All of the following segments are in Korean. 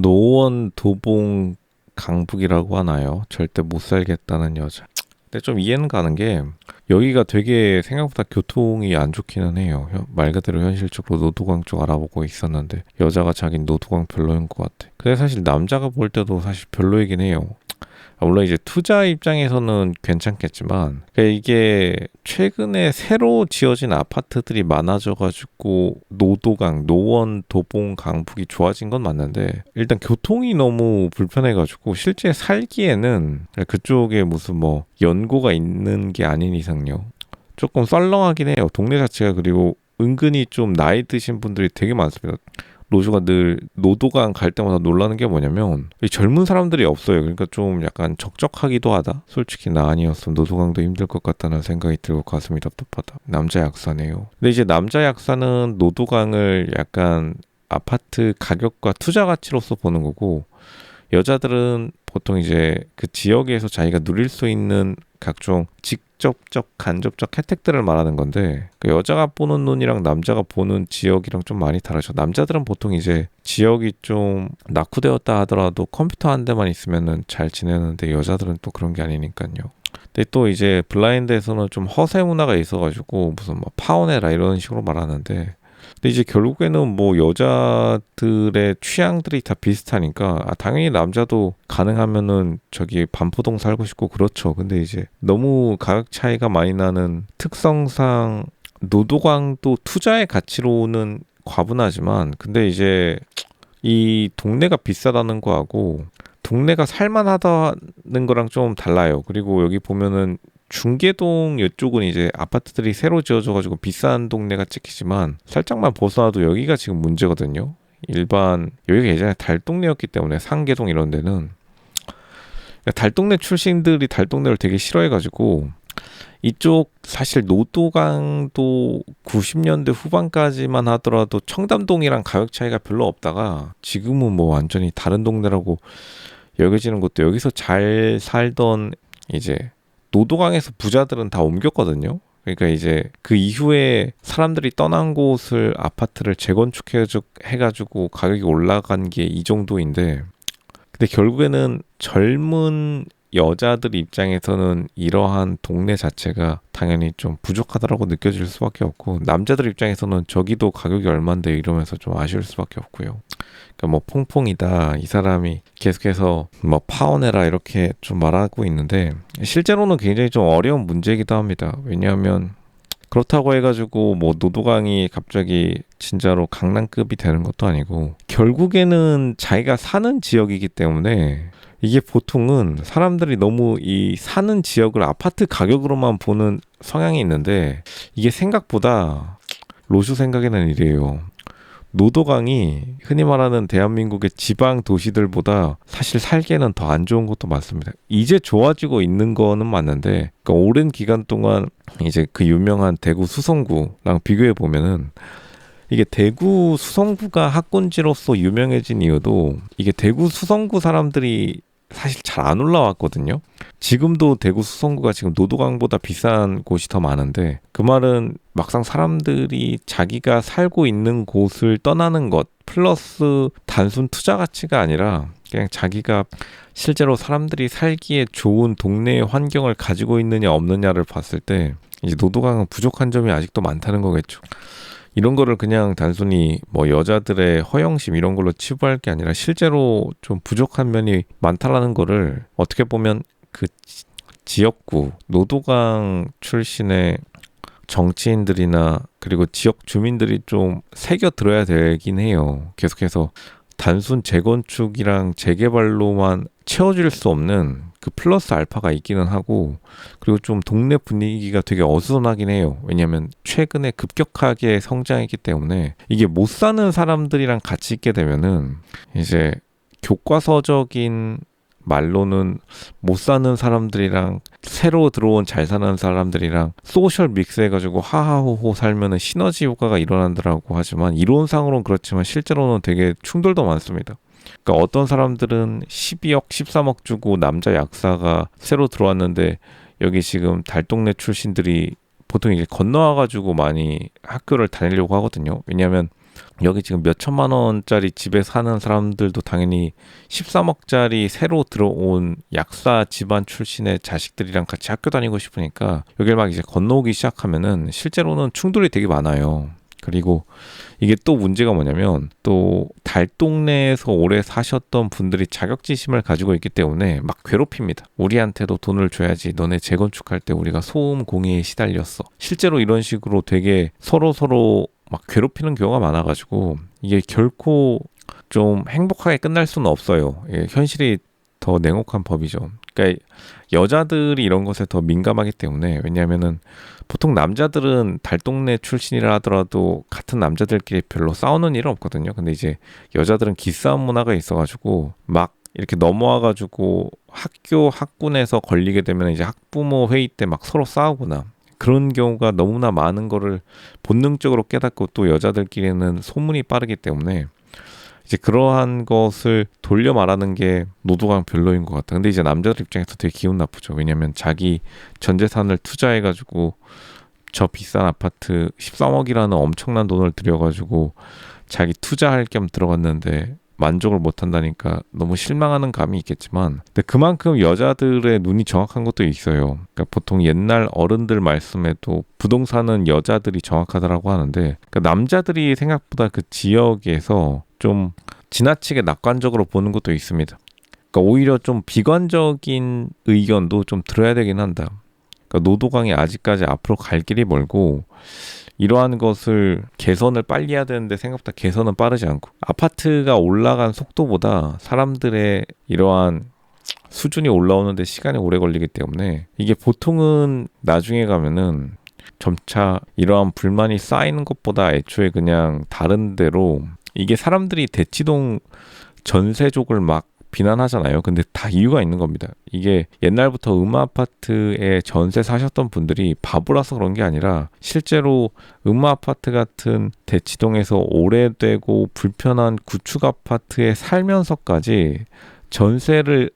노원 도봉 강북이라고 하나요? 절대 못 살겠다는 여자. 근데 좀 이해는 가는 게 여기가 되게 생각보다 교통이 안 좋기는 해요. 현- 말 그대로 현실적으로 노도강 쪽 알아보고 있었는데 여자가 자긴 노도강 별로인 것 같아. 근데 사실 남자가 볼 때도 사실 별로이긴 해요. 아, 물론 이제 투자 입장에서는 괜찮겠지만 그러니까 이게 최근에 새로 지어진 아파트들이 많아져가지고 노도강, 노원, 도봉, 강북이 좋아진 건 맞는데 일단 교통이 너무 불편해가지고 실제 살기에는 그쪽에 무슨 뭐 연고가 있는 게 아닌 이상요 조금 썰렁하긴 해요. 동네 자체가 그리고 은근히 좀 나이 드신 분들이 되게 많습니다. 로즈가 늘 노도강 갈 때마다 놀라는 게 뭐냐면 이 젊은 사람들이 없어요. 그러니까 좀 약간 적적하기도 하다. 솔직히 나 아니었으면 노도강도 힘들 것 같다는 생각이 들고 가슴이 답답하다. 남자 약사네요. 근데 이제 남자 약사는 노도강을 약간 아파트 가격과 투자 가치로서 보는 거고 여자들은 보통 이제 그 지역에서 자기가 누릴 수 있는 각종 직 접적 간접적 혜택들을 말하는 건데 그 여자가 보는 눈이랑 남자가 보는 지역이랑 좀 많이 다르죠. 남자들은 보통 이제 지역이 좀 낙후되었다 하더라도 컴퓨터 한 대만 있으면은 잘 지내는데 여자들은 또 그런 게 아니니까요. 근데 또 이제 블라인드에서는 좀 허세 문화가 있어가지고 무슨 뭐 파혼해라 이런 식으로 말하는데 근데 이제 결국에는 뭐 여자들의 취향들이 다 비슷하니까 아, 당연히 남자도 가능하면은 저기 반포동 살고 싶고 그렇죠. 근데 이제 너무 가격 차이가 많이 나는 특성상 노도강도 투자의 가치로는 과분하지만 근데 이제 이 동네가 비싸다는 거하고 동네가 살만하다는 거랑 좀 달라요. 그리고 여기 보면은 중계동 이쪽은 이제 아파트들이 새로 지어져가지고 비싼 동네가 찍히지만 살짝만 벗어나도 여기가 지금 문제거든요. 일반 여기가 예전에 달동네였기 때문에 상계동 이런 데는 그러니까 달동네 출신들이 달동네를 되게 싫어해가지고 이쪽 사실 노도강도 90년대 후반까지만 하더라도 청담동이랑 가격 차이가 별로 없다가 지금은 뭐 완전히 다른 동네라고 여겨지는 것도 여기서 잘 살던 이제 노도강에서 부자들은 다 옮겼거든요. 그러니까 이제 그 이후에 사람들이 떠난 곳을 아파트를 재건축해 가지고 가격이 올라간 게 이 정도인데 근데 결국에는 젊은 여자들 입장에서는 이러한 동네 자체가 당연히 좀 부족하다라고 느껴질 수밖에 없고 남자들 입장에서는 저기도 가격이 얼만데 이러면서 좀 아쉬울 수밖에 없고요. 그러니까 뭐 퐁퐁이다 이 사람이 계속해서 뭐 파혼해라 이렇게 좀 말하고 있는데 실제로는 굉장히 좀 어려운 문제이기도 합니다. 왜냐하면 그렇다고 해가지고 뭐 노도강이 갑자기 진짜로 강남급이 되는 것도 아니고 결국에는 자기가 사는 지역이기 때문에 이게 보통은 사람들이 너무 이 사는 지역을 아파트 가격으로만 보는 성향이 있는데 이게 생각보다 로슈 생각에는 이래요. 노도강이 흔히 말하는 대한민국의 지방 도시들보다 사실 살기에는 더 안 좋은 것도 맞습니다. 이제 좋아지고 있는 거는 맞는데 그러니까 오랜 기간 동안 이제 그 유명한 대구 수성구랑 비교해 보면은 이게 대구 수성구가 학군지로서 유명해진 이유도 이게 대구 수성구 사람들이 사실 잘 안 올라왔거든요. 지금도 대구 수성구가 지금 노도강보다 비싼 곳이 더 많은데 그 말은 막상 사람들이 자기가 살고 있는 곳을 떠나는 것 플러스 단순 투자 가치가 아니라 그냥 자기가 실제로 사람들이 살기에 좋은 동네의 환경을 가지고 있느냐 없느냐를 봤을 때 이제 노도강은 부족한 점이 아직도 많다는 거겠죠. 이런 거를 그냥 단순히 뭐 여자들의 허영심 이런 걸로 치부할 게 아니라 실제로 좀 부족한 면이 많다라는 거를 어떻게 보면 그 지- 지역구 노도강 출신의 정치인들이나 그리고 지역 주민들이 좀 새겨 들어야 되긴 해요. 계속해서 단순 재건축이랑 재개발로만 채워질 수 없는 그 플러스 알파가 있기는 하고 그리고 좀 동네 분위기가 되게 어수선하긴 해요. 왜냐하면 최근에 급격하게 성장했기 때문에 이게 못 사는 사람들이랑 같이 있게 되면은 이제 교과서적인 말로는 못 사는 사람들이랑 새로 들어온 잘 사는 사람들이랑 소셜 믹스 해가지고 하하호호 살면은 시너지 효과가 일어난다라고 하지만 이론상으로는 그렇지만 실제로는 되게 충돌도 많습니다. 그러니까 어떤 사람들은 12억, 13억 주고 남자 약사가 새로 들어왔는데 여기 지금 달동네 출신들이 보통 이제 건너와가지고 많이 학교를 다니려고 하거든요. 왜냐하면 여기 지금 몇 천만 원짜리 집에 사는 사람들도 당연히 13억짜리 새로 들어온 약사 집안 출신의 자식들이랑 같이 학교 다니고 싶으니까 여길 막 이제 건너오기 시작하면은 실제로는 충돌이 되게 많아요. 그리고 이게 또 문제가 뭐냐면 또 달동네에서 오래 사셨던 분들이 자격지심을 가지고 있기 때문에 막 괴롭힙니다. 우리한테도 돈을 줘야지. 너네 재건축할 때 우리가 소음 공해에 시달렸어. 실제로 이런 식으로 되게 서로 서로 막 괴롭히는 경우가 많아가지고 이게 결코 좀 행복하게 끝날 수는 없어요. 예, 현실이 더 냉혹한 법이죠. 그러니까 여자들이 이런 것에 더 민감하기 때문에 왜냐하면은 보통 남자들은 달동네 출신이라 하더라도 같은 남자들끼리 별로 싸우는 일은 없거든요. 근데 이제 여자들은 기싸움 문화가 있어가지고 막 이렇게 넘어와가지고 학교 학군에서 걸리게 되면 이제 학부모 회의 때 막 서로 싸우거나 그런 경우가 너무나 많은 거를 본능적으로 깨닫고 또 여자들끼리는 소문이 빠르기 때문에 이제 그러한 것을 돌려 말하는 게 노도강 별로인 것 같다. 근데 이제 남자들 입장에서 되게 기분 나쁘죠. 왜냐면 자기 전 재산을 투자해가지고 저 비싼 아파트 13억이라는 엄청난 돈을 들여가지고 자기 투자할 겸 들어갔는데 만족을 못 한다니까 너무 실망하는 감이 있겠지만 근데 그만큼 여자들의 눈이 정확한 것도 있어요. 그러니까 보통 옛날 어른들 말씀에도 부동산은 여자들이 정확하다라고 하는데 그러니까 남자들이 생각보다 그 지역에서 좀 지나치게 낙관적으로 보는 것도 있습니다. 그러니까 오히려 좀 비관적인 의견도 좀 들어야 되긴 한다. 그러니까 노도강이 아직까지 앞으로 갈 길이 멀고 이러한 것을 개선을 빨리 해야 되는데 생각보다 개선은 빠르지 않고 아파트가 올라간 속도보다 사람들의 이러한 수준이 올라오는데 시간이 오래 걸리기 때문에 이게 보통은 나중에 가면은 점차 이러한 불만이 쌓이는 것보다 애초에 그냥 다른 데로 이게 사람들이 대치동 전세족을 막 비난하잖아요. 근데 다 이유가 있는 겁니다. 이게 옛날부터 음마 아파트에 전세 사셨던 분들이 바보라서 그런 게 아니라 실제로 음마 아파트 같은 대치동에서 오래되고 불편한 구축 아파트에 살면서까지 전세를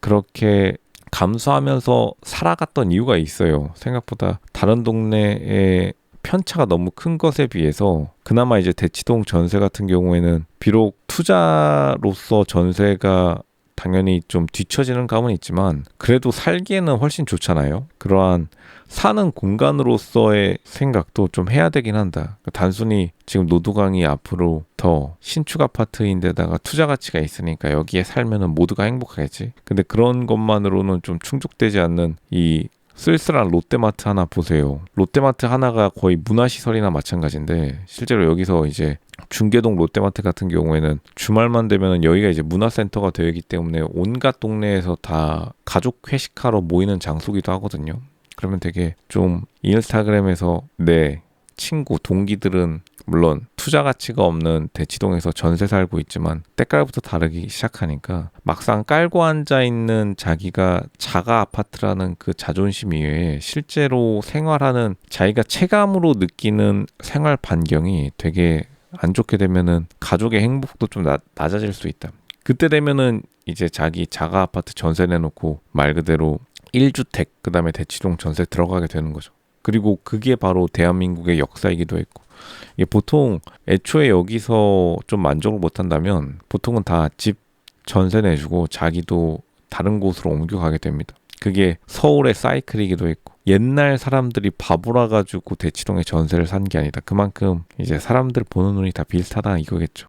그렇게 감수하면서 살아갔던 이유가 있어요. 생각보다 다른 동네에 편차가 너무 큰 것에 비해서 그나마 이제 대치동 전세 같은 경우에는 비록 투자로서 전세가 당연히 좀 뒤처지는 감은 있지만 그래도 살기에는 훨씬 좋잖아요. 그러한 사는 공간으로서의 생각도 좀 해야 되긴 한다. 단순히 지금 노두강이 앞으로 더 신축 아파트인데다가 투자 가치가 있으니까 여기에 살면은 모두가 행복하겠지. 근데 그런 것만으로는 좀 충족되지 않는 이 쓸쓸한 롯데마트 하나 보세요. 롯데마트 하나가 거의 문화시설이나 마찬가지인데 실제로 여기서 이제 중계동 롯데마트 같은 경우에는 주말만 되면 여기가 이제 문화센터가 되기 때문에 온갖 동네에서 다 가족 회식하러 모이는 장소기도 하거든요. 그러면 되게 좀 인스타그램에서 내 친구 동기들은 물론 투자 가치가 없는 대치동에서 전세 살고 있지만 때깔부터 다르기 시작하니까 막상 깔고 앉아 있는 자기가 자가 아파트라는 그 자존심 이외에 실제로 생활하는 자기가 체감으로 느끼는 생활 반경이 되게 안 좋게 되면은 가족의 행복도 좀 나, 낮아질 수 있다. 그때 되면은 이제 자기 자가 아파트 전세 내놓고 말 그대로 1주택 그다음에 대치동 전세 들어가게 되는 거죠. 그리고 그게 바로 대한민국의 역사이기도 했고 이게 보통 애초에 여기서 좀 만족을 못 한다면 보통은 다 집 전세 내주고 자기도 다른 곳으로 옮겨가게 됩니다. 그게 서울의 사이클이기도 했고 옛날 사람들이 바보라 가지고 대치동에 전세를 산 게 아니다. 그만큼 이제 사람들 보는 눈이 다 비슷하다 이거겠죠.